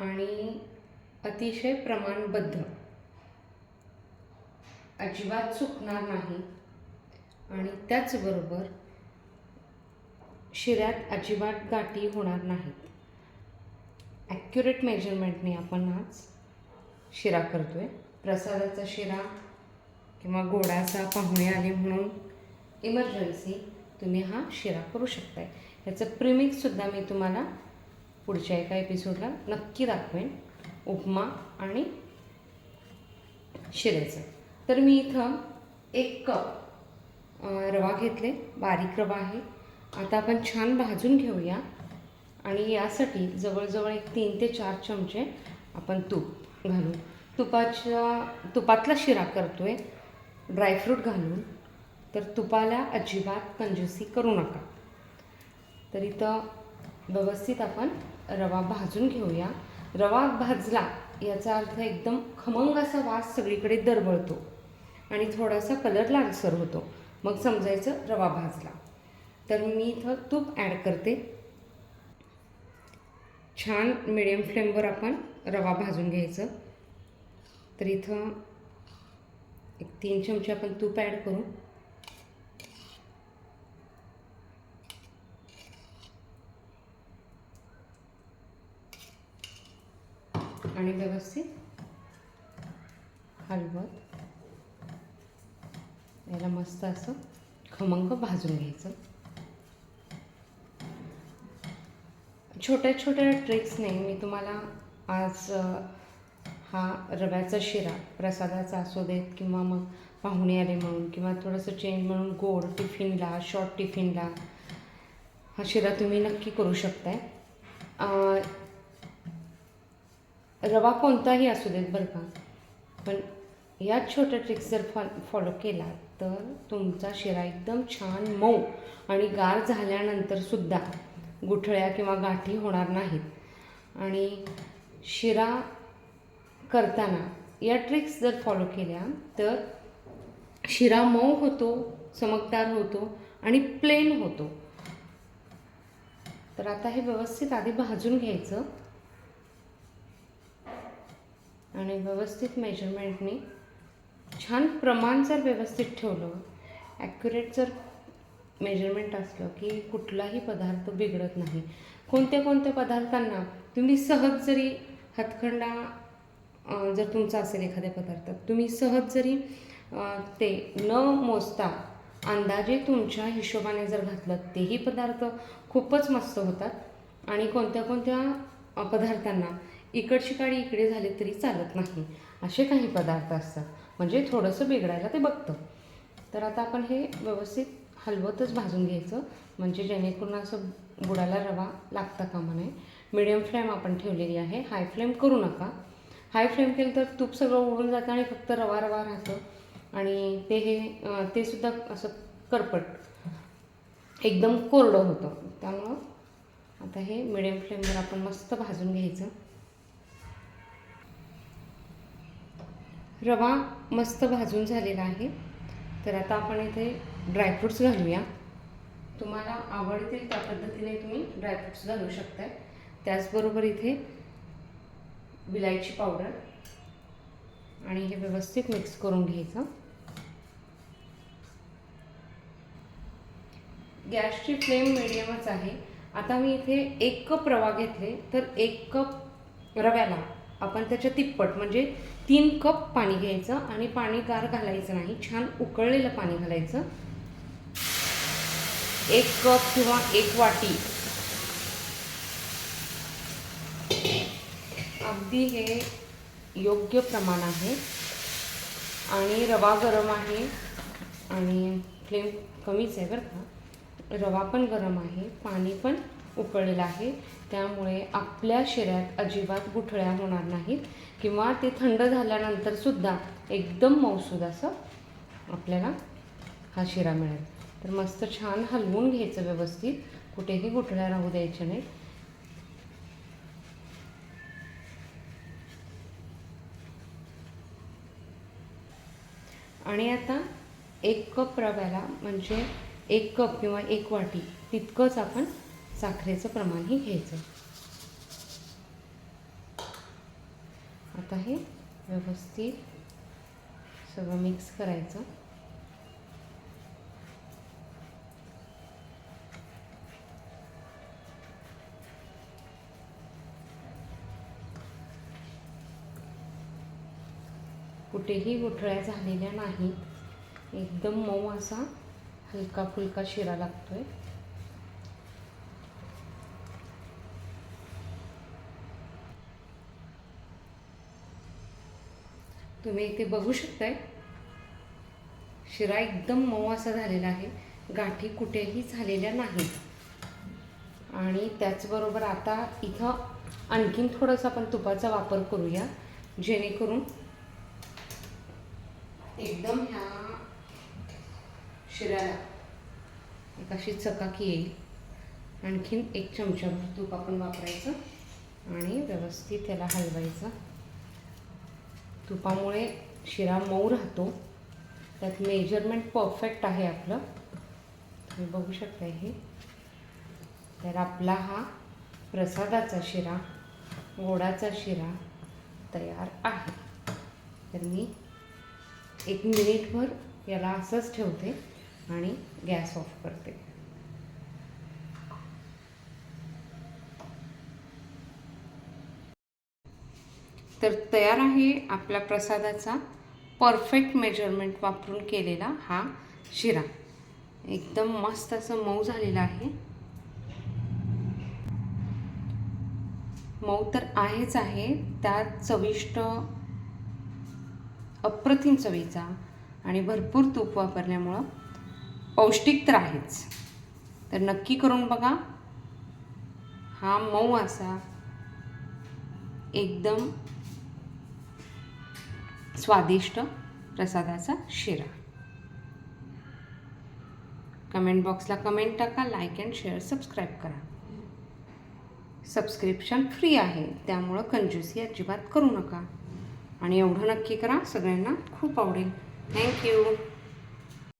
आणि अतिशय प्रमाणबद्ध. अजिबात चुकणार नाही. आणि त्याचबरोबर शिऱ्यात अजिबात गाठी होणार नाहीत. ॲक्युरेट मेजरमेंटने आपण आज शिरा करतो आहे प्रसादाचा शिरा किंवा गोडाचा पाहुणे आले म्हणून इमर्जन्सी तुम्ही हा शिरा करू शकताय. ह्याचं प्रिमिक्ससुद्धा मी तुम्हाला पुढच्या एका एपिसोडला नक्की दाखवेन उपमा आणि शिऱ्याचं तर मी इथं एक कप रवा घेतले. बारीक रवा आहे. आता आपण छान भाजून घेऊया. आणि यासाठी जवळजवळ एक तीन ते चार चमचे आपण तूप घालू तुपाच्या तुपातला शिरा करतो आहे ड्रायफ्रूट घालून. तर तुपाला अजिबात कंजूसी करू नका. तर इथं व्यवस्थित आपण रवा भाजून घेऊया. रवा भाजला याचा अर्थ एकदम खमंग असा वास सगळीकडे दरवळतो आणि थोडासा कलर लालसर होतो. मग समजायचं रवा भाजला. तर मी इथं तूप ॲड करते. छान मिडियम फ्लेमवर आपण रवा भाजून घ्यायचं. तर इथं एक तीन चमचे आपण तूप ॲड करू. आणि व्यवस्थित हलवत. याला मस्त असं खमंग भाजून घ्यायचं. छोट्या छोट्या ट्रिक्सने मी तुम्हाला आज हा रव्याचा शिरा प्रसादाचा असू देत किंवा मग पाहुणे आले म्हणून किंवा थोडंसं चेंज म्हणून गोड टिफिनला शॉर्ट टिफिनला हा शिरा तुम्ही नक्की करू शकताय. रवा कोणताही असू देत बरं का. पण या छोट्या ट्रिक्स जर फॉ फॉलो केला तर तुमचा शिरा एकदम छान मऊ आणि गार झाल्यानंतरसुद्धा गुठळ्या किंवा गाठी होणार नाहीत. आणि शिरा करताना या ट्रिक्स जर फॉलो केल्या तर शिरा मऊ होतो चमकदार होतो आणि प्लेन होतो. तर आता हे व्यवस्थित आधी भाजून घ्यायचं. आणि व्यवस्थित मेजरमेंटनी छान प्रमाण जर व्यवस्थित ठेवलं ॲक्युरेट जर मेजरमेंट असलं की कुठलाही पदार्थ बिघडत नाही. कोणत्या कोणत्या पदार्थांना तुम्ही सहज जरी हातखंडा जर तुमचा असेल एखाद्या पदार्थात तुम्ही सहज जरी ते न मोजता अंदाजे तुमच्या हिशोबाने जर घातलं तेही पदार्थ खूपच मस्त होतात. आणि कोणत्या कोणत्या पदार्थांना इकडची काळी इकडे झाले तरी चालत नाही. असे काही पदार्थ असतात. म्हणजे थोडंसं बिघडायला ते बघतं. तर आता आपण हे व्यवस्थित हलवतच भाजून घ्यायचं. म्हणजे जेणेकरून असं बुडाला रवा लागता कामा नये. मिडियम फ्लेम आपण ठेवलेली आहे. हाय फ्लेम करू नका. हाय फ्लेम केलं तर तूप सगळं उडून जातं आणि फक्त रवा रवा राहतं. आणि ते हे ते सुद्धा असं करपट. एकदम कोरडं होतं. त्यामुळं आता हे मिडियम फ्लेमवर आपण मस्त भाजून घ्यायचं. रवा मस्त भाजून झालेला आहे. तर आता आपण इथे ड्रायफ्रूट्स घालूया. तुम्हाला आवडतील त्या पद्धतीने तुम्ही ड्रायफ्रूट्स घालू शकताय. त्याचबरोबर इथे विलायची पावडर आणि हे व्यवस्थित मिक्स करून घ्यायचं. गॅसची फ्लेम मिडियमच आहे. आता मी इथे एक कप रवा घेतले तर एक कप रव्याला आपण त्याच्या तिप्पट म्हणजे तीन कप पाणी घ्यायचं आणि पाणी गार घालायचं नाही छान उकळलेलं पाणी घालायचं. एक कप किंवा एक वाटी. अगदी हे योग्य प्रमाण आहे. आणि रवा गरम आहे. आणि फ्लेम कमीच आहे बरं का. रवा पण गरम आहे पाणी पण उकळलेलं आहे. त्यामुळे आपल्या शिऱ्यात अजिबात गुठळ्या होणार नाहीत किंवा ते थंड झाल्यानंतर सुद्धा एकदम मौसूद असं आपल्याला हा शिरा मिळेल. तर मस्त छान हलवून घ्यायचं व्यवस्थित. कुठेही गुठळ्या राहू द्यायच्या नाहीत. आणि आता एक कप रव्याला म्हणजे एक कप किंवा एक वाटी तितकंच आपण साखरेचं प्रमाणही घ्यायचं. आता हे व्यवस्थित सगळं मिक्स करायचं. कुठेही गुठळ्या झालेल्या नाहीत. एकदम मऊ असा हलका फुलका शिरा लागतोय. तुम्ही इथे बघू शकताय. शिरा एकदम मऊ असा झालेला आहे. गाठी कुठेही झालेल्या नाहीत. आणि त्याचबरोबर आता इथं आणखीन थोडंसं आपण तुपाचा वापर करूया. जेणेकरून एकदम ह्या शिराला एक अशी चकाकी येईल. आणखीन एक चमचाभर तूप आपण वापरायचं आणि व्यवस्थित त्याला हलवायचं. तुपामुळे शिरा मऊ राहतो. त्यात मेजरमेंट परफेक्ट आहे आपलं. तुम्ही बघू शकता हे. तर आपला हा प्रसादाचा शिरा गोडाचा शिरा तयार आहे. तर मी एक मिनिटभर याला असंच ठेवते आणि गॅस ऑफ करते. तर तयार आहे आपल्या प्रसादाचा परफेक्ट मेजरमेंट वापरून केलेला हा शिरा. एकदम मस्त असं मऊ झालेला आहे. मऊ तर आहेच आहे. त्यात चविष्ट अप्रतिम चवीचा आणि भरपूर तूप वापरल्यामुळं पौष्टिक तर आहेच. तर नक्की करून बघा. हा मऊ असा एकदम स्वादिष्ट प्रसादाचा शिरा. कमेंट बॉक्सला कमेंट टाका लाईक अँड शेअर सबस्क्राईब करा. सबस्क्रिप्शन फ्री आहे त्यामुळं कंजूसी अजिबात करू नका. आणि एवढं नक्की करा सगळ्यांना खूप आवडेल. थँक्यू